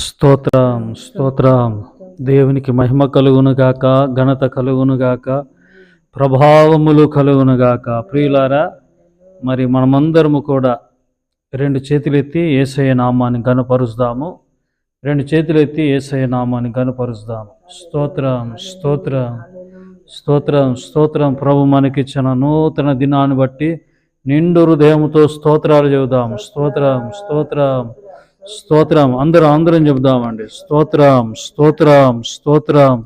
స్తోత్రం స్తోత్రం. దేవునికి మహిమ కలుగునుగాక ఘనత కలుగునుగాక ప్రభావములు కలుగునుగాక ప్రియులారా మరి మనమందరము కూడా రెండు చేతులెత్తి ఏసయ్య నామాన్ని గనపరుస్తాము రెండు చేతులెత్తి ఏసయ్య నామాన్ని గనపరుస్తాము స్తోత్రం స్తోత్రం స్తోత్రం స్తోత్రం. ప్రభు మనకిచ్చిన నూతన దినాన్ని బట్టి నిండు హృదయంతో స్తోత్రాలు చెబుదాం స్తోత్రం స్తోత్రం. స్తోత్రం అందరం అందరం చెబుదామండి స్తోత్రం స్తోత్రం స్తోత్రం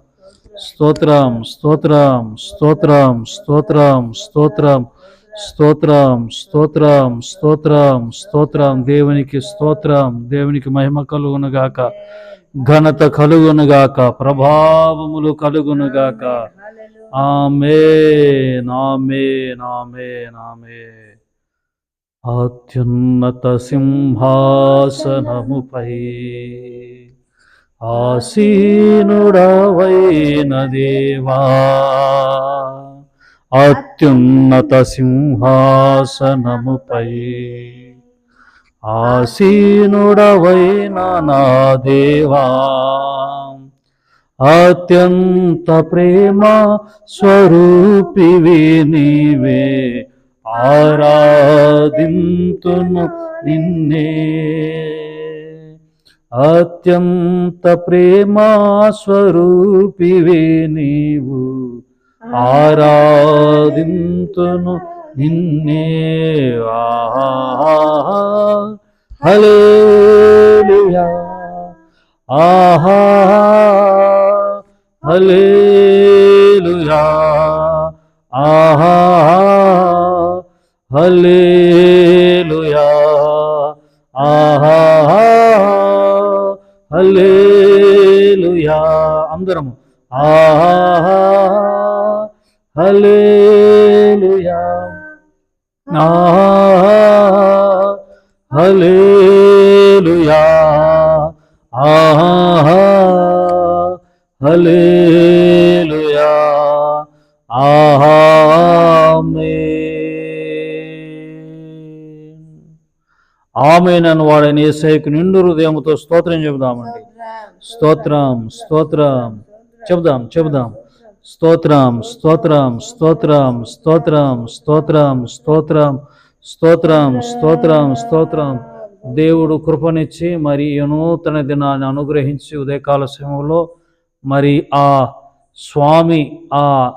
స్తోత్రం స్తోత్రం స్తోత్రం స్తోత్రం స్తోత్రం స్తోత్రం స్తోత్రం స్తోత్రం స్తోత్రం దేవునికి స్తోత్రం దేవునికి మహిమ కలుగునుగాక ఘనత కలుగునుగాక ప్రభావములు కలుగునుగాక ఆమె నామే నామే నామే అత్యున్నత సింహాసనముపై ఆసీనుడవైన దేవా అత్యున్నత సింహాసనముపై ఆసీనుడవైన నా దేవా అత్యంత ప్రేమ స్వరూపివి నీవే. ఆరాధింతును నిన్నే. అత్యంత ప్రేమాస్వరూపివే నీవు. ఆరాధింతును నిన్నే. హలేలుయా ఆహా హలేలుయా ఆహా హలేలుయా ఆహా హలేలుయా అందరం ఆహా హలేలుయా ఆహా హలేలుయా ఆహా హలేలుయా ఆమెనను వాడని ఏసైకు నిండు హృదయముతో స్తోత్రం చెబుదామండి. స్తోత్రం స్తోత్రం. చెబుదాం చెబుదాం. స్తోత్రం స్తోత్రం స్తోత్రం స్తోత్రం స్తోత్రం స్తోత్రం స్తోత్రం స్తోత్రం స్తోత్రం. దేవుడు కృపనిచ్చి మరి నూతన దినాన్ని అనుగ్రహించి ఉదయకాల సమయంలో మరి ఆ స్వామి ఆ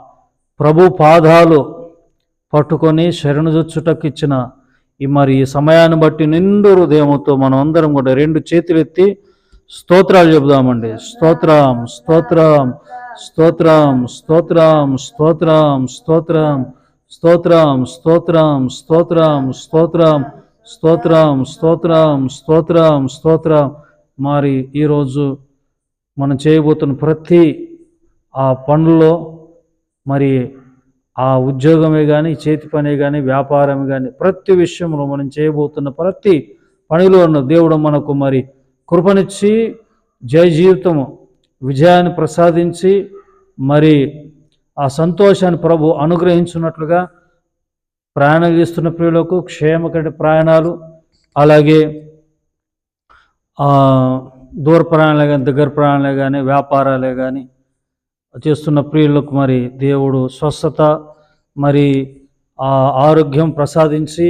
ప్రభు పాదాలు పట్టుకొని శరణుజొచ్చుటకు ఇచ్చిన ఈ మరి ఈ సమయాన్ని బట్టి నిండు హృదయముతో మనం అందరం కూడా రెండు చేతులు ఎత్తి స్తోత్రాలు చెబుదామండి స్తోత్రం స్తోత్రం స్తోత్రం స్తోత్రం స్తోత్రం స్తోత్రం స్తోత్రం స్తోత్రం స్తోత్రం స్తోత్రం స్తోత్రం స్తోత్రం స్తోత్రం స్తోత్రం మరి ఈరోజు మనం చేయబోతున్న ప్రతి ఆ పనుల్లో మరి ఆ ఉద్యోగమే కానీ చేతి పనే కానీ వ్యాపారమే కానీ ప్రతి విషయంలో మనం చేయబోతున్న ప్రతి పనిలోనూ దేవుడు మనకు మరి కృపనిచ్చి జయ జీవితము విజయాన్ని ప్రసాదించి మరి ఆ సంతోషాన్ని ప్రభు అనుగ్రహించున్నట్లుగా ప్రయాణం చేస్తున్న ప్రియులకు క్షేమకటి ప్రయాణాలు అలాగే దూర ప్రయాణాలే కానీ దగ్గర ప్రయాణాలే కానీ వ్యాపారాలే కానీ చేస్తున్న ప్రియులకు మరి దేవుడు స్వస్థత మరి ఆ ఆరోగ్యం ప్రసాదించి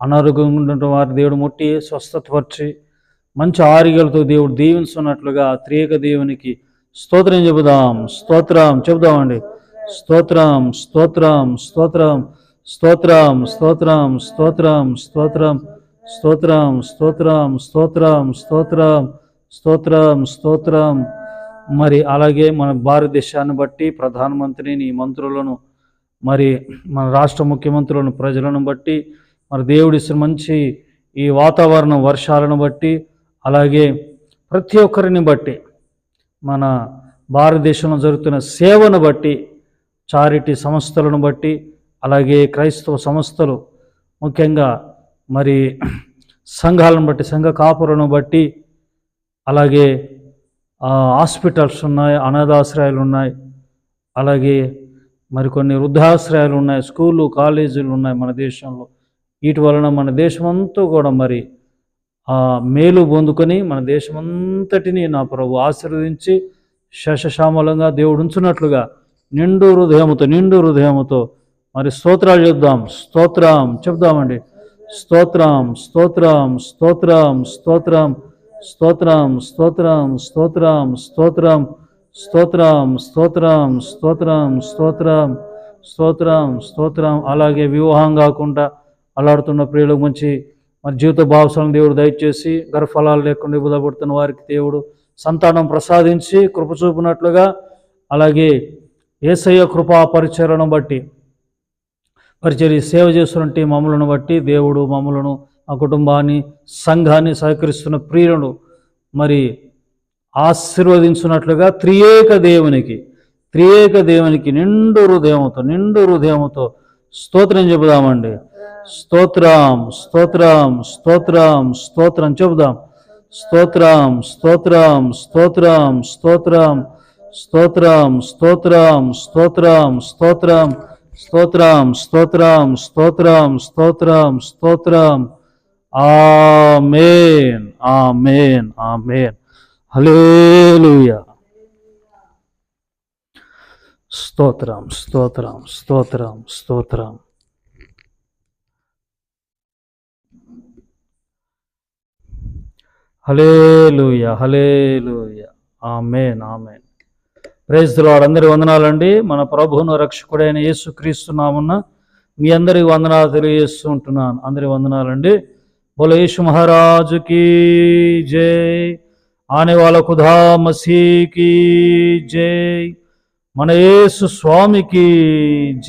అనారోగ్యంగా ఉన్న వారి దేవుడు ముట్టి స్వస్థతపరిచి మంచి ఆరోగ్యాలతో దేవుడు దీవించున్నట్లుగా త్రియక దేవునికి స్తోత్రం చెబుదాం స్తోత్రం చెబుదామండి స్తోత్రం స్తోత్రం స్తోత్రం స్తోత్రం స్తోత్రం స్తోత్రం స్తోత్రం స్తోత్రం స్తోత్రం స్తోత్రం స్తోత్రం స్తోత్రం స్తోత్రం మరి అలాగే మన భారతదేశాన్ని బట్టి ప్రధానమంత్రిని మంత్రులను మరి మన రాష్ట్ర ముఖ్యమంత్రులను ప్రజలను బట్టి మరి దేవుడిస్తున్న మంచి ఈ వాతావరణం వర్షాలను బట్టి అలాగే ప్రతి ఒక్కరిని బట్టి మన భారతదేశంలో జరుగుతున్న సేవను బట్టి చారిటీ సంస్థలను బట్టి అలాగే క్రైస్తవ సంస్థలు ముఖ్యంగా మరి సంఘాలను బట్టి సంఘ కాపులను బట్టి అలాగే హాస్పిటల్స్ ఉన్నాయి అనాథాశ్రయాలు ఉన్నాయి అలాగే మరికొన్ని వృద్ధాశ్రయాలు ఉన్నాయి స్కూళ్ళు కాలేజీలు ఉన్నాయి మన దేశంలో. వీటి వలన మన దేశమంతా కూడా మరి ఆ మేలు పొందుకొని మన దేశమంతటిని నా ప్రభు ఆశీర్వదించి శశశామలంగా దేవుడు ఉంచున్నట్లుగా నిండు హృదయముతో నిండు హృదయముతో మరి స్తోత్రాలు చెప్దాం. స్తోత్రం చెప్దామండి. స్తోత్రం స్తోత్రం స్తోత్రం స్తోత్రం. స్తోత్రం స్తోత్రం స్తోత్రం స్తోత్రం స్తోత్రం స్తోత్రం స్తోత్రం స్తోత్రం స్తోత్రం స్తోత్రం. అలాగే వివాహం కాకుండా అలాడుతున్న ప్రియులకు మంచి మరి జీవిత భావసాలను దేవుడు దయచేసి గర్భఫలాలు లేకుండా ఇబ్బంది వారికి దేవుడు సంతానం ప్రసాదించి కృప చూపినట్లుగా అలాగే ఏసయ్య కృపా పరిచరణను బట్టి పరిచర్య సేవ చేస్తున్న మమ్మలను బట్టి దేవుడు మమ్మలను ఆ కుటుంబాన్ని సంఘాన్ని సహకరిస్తున్న ప్రియులను మరి ఆశీర్వదించున్నట్లుగా త్రియేక దేవునికి త్రియేక దేవునికి నిండు హృదయంతో నిండు హృదయంతో స్తోత్రం చెబుదామండి స్తోత్రం స్తోత్రం స్తోత్రం స్తోత్రం చెబుదాం స్తోత్రం స్తోత్రం స్తోత్రం స్తోత్రం స్తోత్రం స్తోత్రం స్తోత్రం స్తోత్రం స్తోత్రం స్తోత్రం స్తోత్రం స్తోత్రం స్తోత్రం ఆమెన్ ఆమెన్ ఆమెన్. హల్లెలూయా. స్తోత్రం స్తోత్రం స్తోత్రం స్తోత్రం. Hallelujah hallelujah amen amen. Praise lord. అందరి వందనాలండి. మన ప్రభువును రక్షకుడైన యేసు నామున్న మీ అందరికి వందనాలు తెలియజేస్తూ ఉంటున్నాను. అందరి వందనాలండి. బోలో యేసు మహారాజుకి జై ఆనే వాళ్ళ ఖుదా మసీకి జై మన యేసు స్వామికి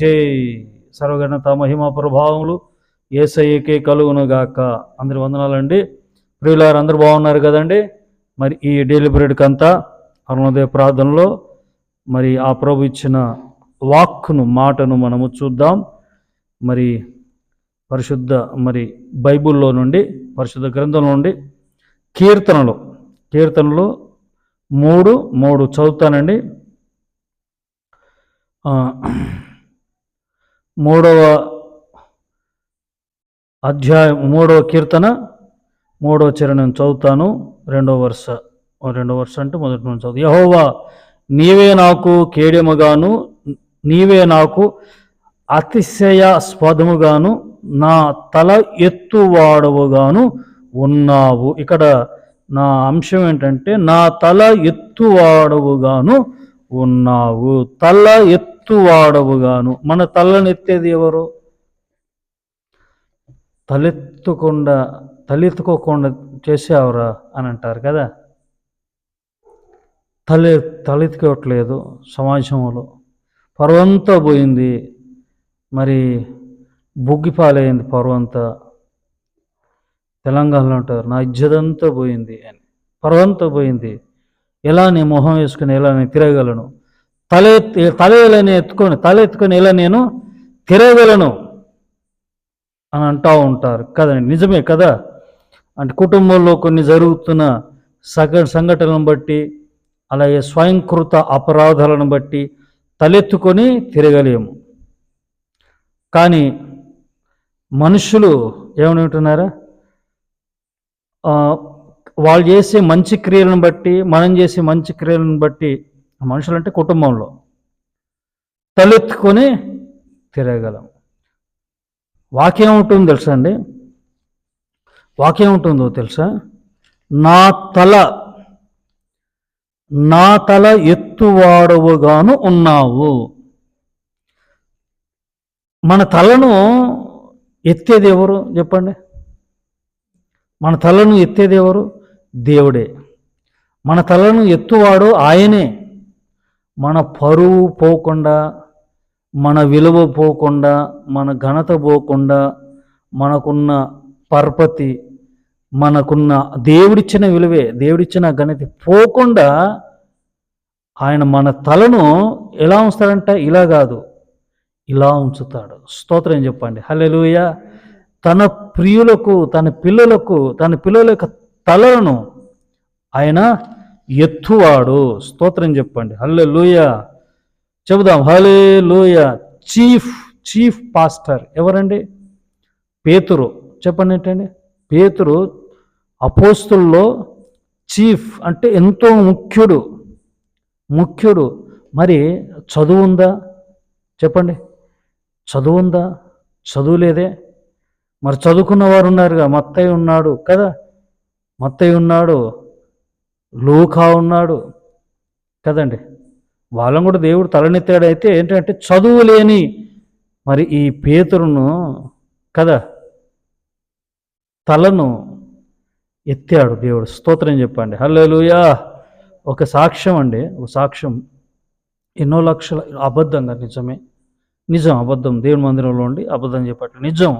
జై సర్వగణత మహిమ ప్రభావములు ఏసయ్యకే కలుగునుగాక। అందరి వందనాలండి। ప్రియులారు అందరు బాగున్నారు కదండి? మరి ఈ డైలీ అంతా అరుణోదయ ప్రార్థనలో మరి ఆ ప్రభు ఇచ్చిన వాక్కును మాటను మనము చూద్దాం. మరి పరిశుద్ధ మరి బైబిల్లో నుండి పరిశుద్ధ గ్రంథంలో నుండి కీర్తనలు కీర్తనలు మూడు మూడు చదువుతానండి. మూడవ అధ్యాయం మూడవ కీర్తన మూడవ చరణం చదువుతాను. రెండవ వరుస రెండవ వరుస అంటే మొదటి నుంచి చదువు యహోవా నీవే నాకు కేడెముగాను నీవే నాకు అతిశయాస్పదముగాను నా తల ఎత్తువాడవుగాను ఉన్నావు. ఇక్కడ నా అంశం ఏంటంటే నా తల ఎత్తువాడవుగాను ఉన్నావు. తల ఎత్తువాడవుగాను. మన తలని ఎత్తేది ఎవరు? తలెత్తకుండా తలెత్తుకోకుండా చేసేవరా అని అంటారు కదా. తలె తలెత్తుకోవట్లేదు సమాజంలో. పర్వంతా పోయింది. మరి బుగ్గిపాలైంది పర్వంతా తెలంగాణలో ఉంటారు. నా ఇజ్జదంతా పోయింది అని. పర్వంతా పోయింది. ఎలా నేను మొహం వేసుకుని ఎలా నేను తిరగలను తల తల ఎలా ఎత్తుకొని తల ఎత్తుకొని ఎలా నేను తిరగలను అని అంటూ ఉంటారు. కదండి నిజమే కదా? అంటే కుటుంబంలో కొన్ని జరుగుతున్న సగ సంఘటనలను బట్టి అలాగే స్వయంకృత అపరాధాలను బట్టి తలెత్తుకొని తిరగలేము. కానీ మనుషులు ఏమని ఉంటున్నారా వాళ్ళు చేసే మంచి క్రియలను బట్టి మనం చేసే మంచి క్రియలను బట్టి మనుషులు అంటే కుటుంబంలో తలెత్తుకొని తిరగలం వాక్యం ఉంటుంది తెలుసా అండి? వాక్యం ఉంటుందో తెలుసా? నా తల నా తల ఎత్తువాడవుగాను ఉన్నావు. మన తలను ఎత్తేది ఎవరు? చెప్పండి. మన తలను ఎత్తేది ఎవరు? దేవుడే. మన తలను ఎత్తువాడు ఆయనే. మన పరువు పోకుండా మన విలువ పోకుండా మన ఘనత పోకుండా మనకున్న పర్పతి మనకున్న దేవుడిచ్చిన విలువే దేవుడిచ్చిన ఘనత పోకుండా ఆయన మన తలను ఎలా ఉంచుతారంట ఇలా కాదు. ఇలా ఉంచుతాడు. స్తోత్రం చెప్పండి. హలెలుయ తన ప్రియులకు తన పిల్లలకు తన పిల్లల యొక్క తలను ఆయన ఎత్తువాడు. స్తోత్రం చెప్పండి. హల్లెలూయ. చెబుదాం. హలే లూయ చీఫ్ చీఫ్ పాస్టర్ ఎవరండి? పేతురు. చెప్పండి ఏంటండి? పేతురు అపోస్తుల్లో చీఫ్ అంటే ఎంతో ముఖ్యుడు. ముఖ్యుడు. మరి చదువు ఉందా? చెప్పండి. చదువు ఉందా చదువు లేదే మరి చదువుకున్న వారు ఉన్నారుగా మత్తయ్య ఉన్నాడు కదా? మత్తయ్య ఉన్నాడు లూకా ఉన్నాడు కదండి. వాళ్ళని కూడా దేవుడు తలనెత్తాడు అయితే ఏంటంటే చదువు లేని మరి ఈ పేతురును కదా తలను ఎత్తాడు దేవుడు. స్తోత్రం చెప్పండి. హల్లెలూయా! ఒక సాక్ష్యం అండి. ఒక సాక్ష్యం. ఎన్నో లక్షల అబద్ధంగా నిజమే. నిజం అబద్ధం దేవుని మందిరంలో ఉండి అబద్ధం చెప్పట్లేదు. నిజం.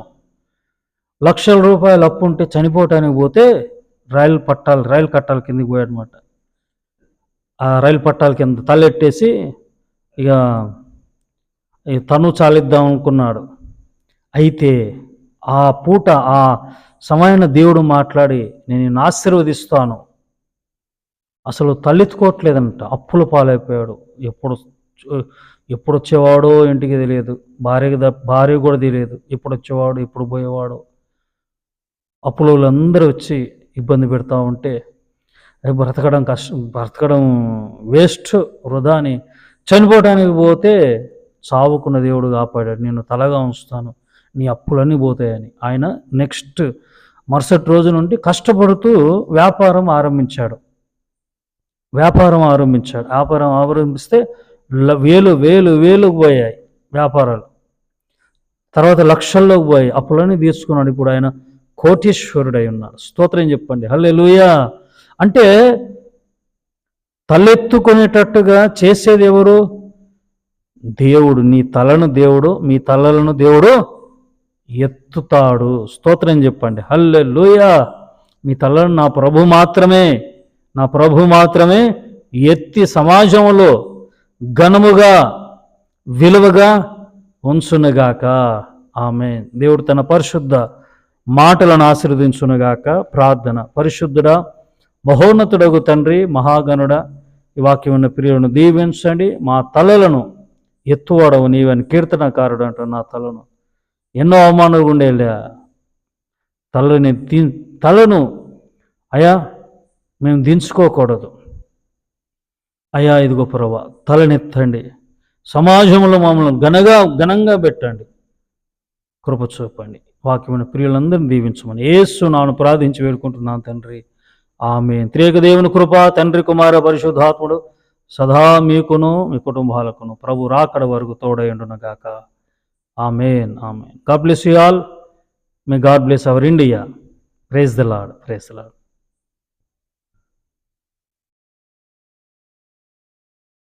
లక్షల రూపాయలు అప్పు ఉంటే చనిపోవటానికి పోతే రైలు పట్టాలు రైలు కట్టాల కిందకి పోయాడనమాట ఆ రైలు పట్టాల కింద తలెట్టేసి ఇక తను చాలిద్దాం అనుకున్నాడు. అయితే ఆ పూట ఆ సమయాన దేవుడు మాట్లాడి నేను ఆశీర్వదిస్తాను. అసలు తలెత్తుకోవట్లేదంట. అప్పుల పాలైపోయాడు. ఎప్పుడు ఎప్పుడు వచ్చేవాడో ఇంటికి తెలియదు. భార్యకి భార్య కూడా తెలియదు. ఎప్పుడు వచ్చేవాడు ఎప్పుడు పోయేవాడు. అప్పుడు వాళ్ళందరూ వచ్చి ఇబ్బంది పెడతా ఉంటే అది బ్రతకడం కష్టం బ్రతకడం వేస్ట్ వృధా అని చనిపోవడానికి పోతే చావుకున్న దేవుడు కాపాడాడు. నేను తలగా ఉంచుతాను. నీ అప్పులన్నీ పోతాయని. ఆయన నెక్స్ట్ మరుసటి రోజు నుండి కష్టపడుతూ వ్యాపారం ఆరంభించాడు. వ్యాపారం ఆరంభించాడు. వ్యాపారం ఆరంభిస్తే వేలు వేలు వేలు పోయాయి వ్యాపారాలు. తర్వాత లక్షల్లోకి పోయాయి. అప్పులన్నీ తీసుకున్నాడు ఇప్పుడు ఆయన కోటీశ్వరుడై ఉన్నాడు స్తోత్రం చెప్పండి. హల్లెలూయా. అంటే తలెత్తుకునేటట్టుగా చేసేది ఎవరు? దేవుడు. నీ తలను దేవుడు మీ తలలను దేవుడు ఎత్తుతాడు. స్తోత్రం చెప్పండి. హల్లెలూయా. మీ తలను నా ప్రభు మాత్రమే నా ప్రభు మాత్రమే ఎత్తి సమాజంలో ఘనముగా విలువగా ఉంచునుగాక. ఆమె దేవుడు తన పరిశుద్ధ మాటలను ఆశీర్వదించునుగాక. ప్రార్థన. పరిశుద్ధుడా మహోన్నతుడగు తండ్రి మహాగణుడ ఈ వాక్యం ఉన్న ప్రియులను దీవించండి. మా తలలను ఎత్తువాడవు నీవని కీర్తనకారుడు అంటు నా తలను. ఎన్నో అవమానాలు ఉండేలే తలని తలను అయా మేము దించుకోకూడదు. అయా ఇదిగో ప్రభా తలనెత్తండి. సమాజంలో మమ్మల్ని ఘనగా ఘనంగా పెట్టండి. కృప చూపండి. వాక్యమైన ప్రియులందరినీ దీవించమని ఏసు నాను ప్రార్థించి వేడుకుంటున్నాను తండ్రి. ఆమె త్రేక దేవుని కృప తండ్రి కుమార పరిశుద్ధాత్ముడు సదా మీకును మీ కుటుంబాలకును ప్రభు రాకడ వరకు తోడైండును amen amen. God bless you all. May God bless our India. Praise the lord praise the lord